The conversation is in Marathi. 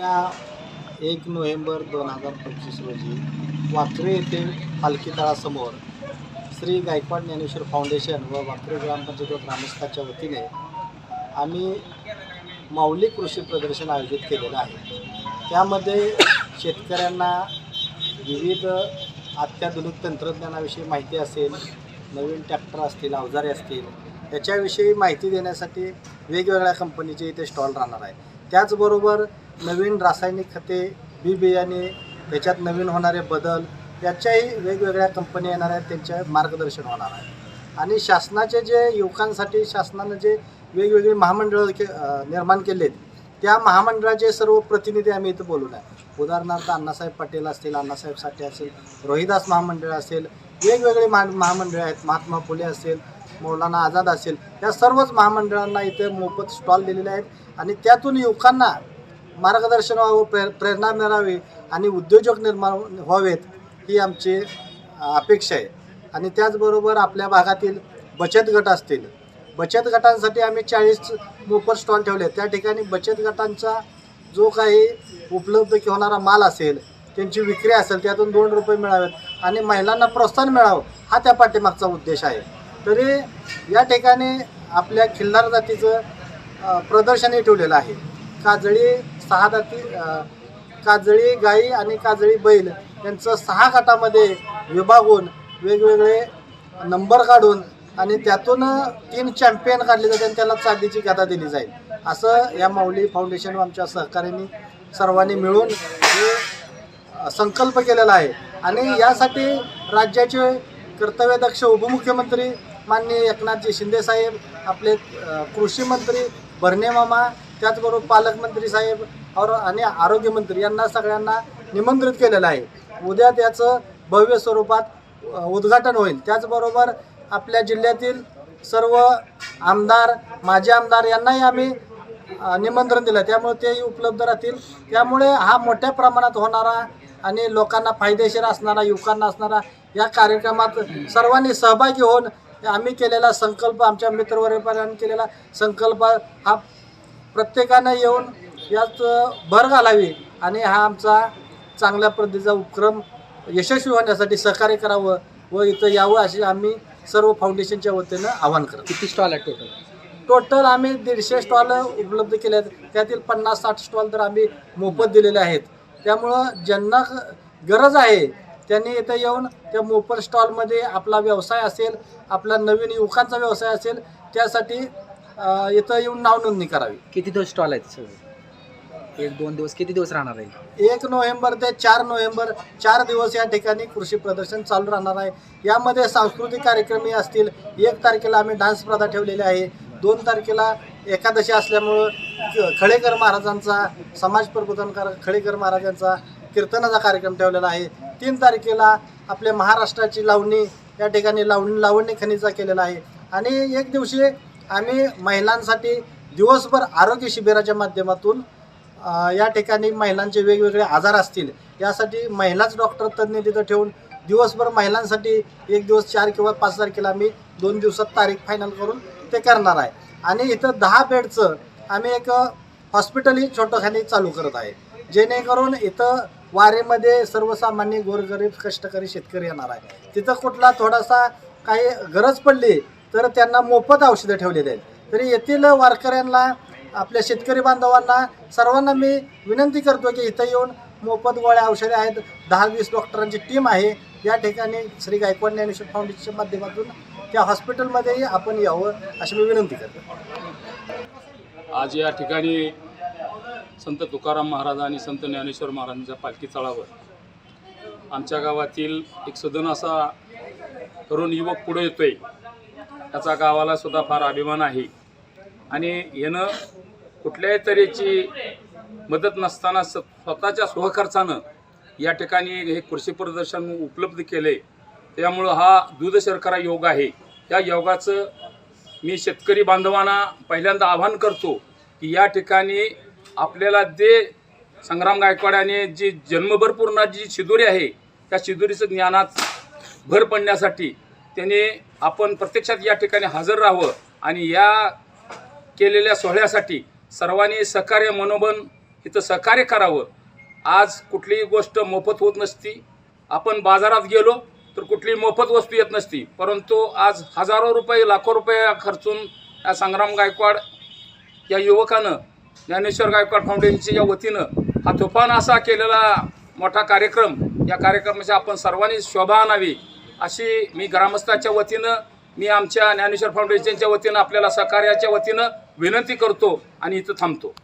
त्या एक नोव्हेंबर दोन हजार पंचवीस रोजी वाकरे येथे पालखी तळासमोर श्री गायकवाड ज्ञानेश्वर फाउंडेशन व वाकरे ग्रामपंचायत व ग्रामस्थाच्या वतीने आम्ही माऊली कृषी प्रदर्शन आयोजित केलेलं आहे. त्यामध्ये शेतकऱ्यांना विविध अत्याधुनिक तंत्रज्ञानाविषयी माहिती असेल नवीन ट्रॅक्टर असतील अवजारे असतील याच्याविषयी माहिती देण्यासाठी वेगवेगळ्या कंपनीचे इथे स्टॉल राहणार आहे त्याचबरोबर नवीन रासायनिक खते बी बियाणे त्याच्यात नवीन होणारे बदल याच्याही वेगवेगळ्या कंपन्या येणार आहेत त्यांच्या मार्गदर्शन होणार आहे. आणि शासनाचे जे युवकांसाठी शासनानं जे वेगवेगळी महामंडळं के निर्माण निर्माण केलेत त्या महामंडळाचे सर्व प्रतिनिधी आम्ही इथं बोलून आहे. उदाहरणार्थ अण्णासाहेब पटेल असतील अण्णासाहेब साठे असेल रोहिदास महामंडळ असेल वेगवेगळे महा महामंडळ आहेत महात्मा फुले असेल मौलाना आझाद असेल या सर्वच महामंडळांना इथे मोफत स्टॉल दिलेले आहेत. आणि त्यातून युवकांना मार्गदर्शन व्हावं प्रे प्रेरणा मिळावी आणि उद्योजक निर्माण व्हावेत ही आमची अपेक्षा आहे. आणि त्याचबरोबर आपल्या भागातील बचत गट असतील. बचत गटांसाठी आम्ही चाळीस मोफत स्टॉल ठेवले त्या ठिकाणी बचत गटांचा जो काही उपलब्ध होणारा माल असेल त्यांची विक्री असेल त्यातून दोन रुपये मिळावेत आणि महिलांना प्रोत्साहन मिळावं हा त्या पाठीमागचा उद्देश आहे. तरी या ठिकाणी आपल्या खिल्लार जातीचं प्रदर्शनही ठेवलेलं आहे. काजळी सहा जाती काजळी गाई आणि काजळी बैल यांचं सहा गटामध्ये विभागून वेगवेगळे नंबर काढून आणि त्यातून तीन चॅम्पियन काढले जाते आणि त्याला चांदीची गदा दिली जाईल. असं या माऊली फाउंडेशन व आमच्या सहकार्याने सर्वांनी मिळून हे संकल्प केलेला आहे. आणि यासाठी राज्याचे कर्तव्यदक्ष उपमुख्यमंत्री माननीय एकनाथजी शिंदेसाहेब आपले कृषी मंत्री भरणे मामा त्याचबरोबर पालकमंत्री साहेब और आणि आरोग्यमंत्री यांना सगळ्यांना निमंत्रित केलेलं आहे. उद्या त्याचं भव्य स्वरूपात उद्घाटन होईल. त्याचबरोबर आपल्या जिल्ह्यातील सर्व आमदार माजी आमदार यांनाही आम्ही निमंत्रण दिलं. त्यामुळे तेही उपलब्ध राहतील. त्यामुळे हा मोठ्या प्रमाणात होणारा आणि लोकांना फायदेशीर असणारा युवकांना असणारा या कार्यक्रमात सर्वांनी सहभागी होऊन आम्ही केलेला संकल्प आमच्या मित्रवर्गाने केलेला संकल्प हा प्रत्येकानं येऊन यात भर घालावी आणि हा आमचा चांगल्या पद्धतीचा उपक्रम यशस्वी होण्यासाठी सहकार्य करावं व इथं यावं अशी आम्ही सर्व फाउंडेशनच्या वतीनं आवाहन करतो. किती स्टॉल आहे टोटल टोटल आम्ही दीडशे स्टॉल उपलब्ध केले आहेत. त्यातील पन्नास साठ स्टॉल तर आम्ही मोफत दिलेले आहेत. त्यामुळं ज्यांना गरज आहे त्यांनी इथं येऊन त्या मोफत स्टॉलमध्ये आपला व्यवसाय असेल आपला नवीन युवकांचा व्यवसाय असेल त्यासाठी अ, इथं येऊन नाव नोंदणी करावी. किती दिवस स्टॉल आहेत सगळे? एक दोन दिवस किती दिवस राहणार आहे? एक नोव्हेंबर ते चार नोव्हेंबर चार दिवस या ठिकाणी कृषी प्रदर्शन चालू राहणार आहे. यामध्ये सांस्कृतिक कार्यक्रमही असतील. एक तारखेला आम्ही डान्स स्पर्धा ठेवलेली आहे. दोन तारखेला एकादशी असल्यामुळं ख- खळेकर महाराजांचा समाज प्रबोधनकार खळेकर महाराजांचा कीर्तनाचा कार्यक्रम ठेवलेला आहे. तीन तारखेला आपल्या महाराष्ट्राची लावणी या ठिकाणी लावणी लावणी खनिजा केलेला आहे. आणि एक दिवशी आम्ही महिलांसाठी दिवसभर आरोग्य शिबिराच्या माध्यमातून या ठिकाणी महिलांचे वेगवेगळे आजार असतील यासाठी महिलाच डॉक्टर तज्ज्ञ तिथं ठेवून दिवसभर महिलांसाठी एक दिवस चार किंवा पाच तारखेला आम्ही दोन दिवसात तारीख फायनल करून ते करणार आहे. आणि इथं दहा बेडचं आम्ही एक हॉस्पिटलही छोटंखानी चालू करत आहे. जेणेकरून इथं वारेमध्ये सर्वसामान्य गोरगरीब कष्टकरी शेतकरी येणार आहे. तिथं कुठला थोडासा काही गरज पडली तर त्यांना मोफत औषधं ठेवलेली आहेत. तरी येथील वारकऱ्यांना आपल्या शेतकरी बांधवांना सर्वांना मी विनंती करतो की इथं येऊन मोफत गोळ्या औषधे आहेत. दहा वीस डॉक्टरांची टीम आहे. या ठिकाणी श्री गायकवाड ज्ञानेश्वर फाउंडेशनच्या माध्यमातून त्या हॉस्पिटलमध्येही आपण यावं अशी मी विनंती करतो. आज या ठिकाणी संत तुकाराम महाराज आणि संत ज्ञानेश्वर महाराजांच्या पालखी तळावर आमच्या गावातील एक सदन असा तरुण युवक पुढे येतोय. याचा गावाला सुद्धा फार अभिमान आहे. आणि यानं कुठल्याही तऱ्हेची मदत नसताना स स्वतःच्या स्वखर्चानं या ठिकाणी हे कृषी प्रदर्शन उपलब्ध केले. त्यामुळं हा दूध शर्करा योग आहे. या योगाचं मी शेतकरी बांधवांना पहिल्यांदा आवाहन करतो की या ठिकाणी आपल्याला जे संग्राम गायकवाडाने जी जन्मभर पूर्ण जी शिदोरी आहे त्या शिदोरीचं ज्ञानात भर पडण्यासाठी त्याने आपण प्रत्यक्षात या ठिकाणी हजर राहावं आणि या केलेल्या सोहळ्यासाठी सर्वांनी सहकार्य मनोबन इथं सहकार्य करावं. आज कुठलीही गोष्ट मोफत होत नसती. आपण बाजारात गेलो तर कुठलीही मोफत वस्तू येत नसती. परंतु आज हजारो रुपये लाखो रुपये खर्चून या संग्राम गायकवाड या युवकानं ज्ञानेश्वर गायकवाड फाउंडेशनच्या या वतीनं हा तुफान असा केलेला मोठा कार्यक्रम. या कार्यक्रमाची आपण सर्वांनी शोभा आणावी. अशी मी ग्रामस्थाच्या वतीनं मी आमच्या ज्ञानेश्वर फाउंडेशनच्या वतीनं आपल्याला सहकार्याच्या वतीनं विनंती करतो आणि इथं थांबतो.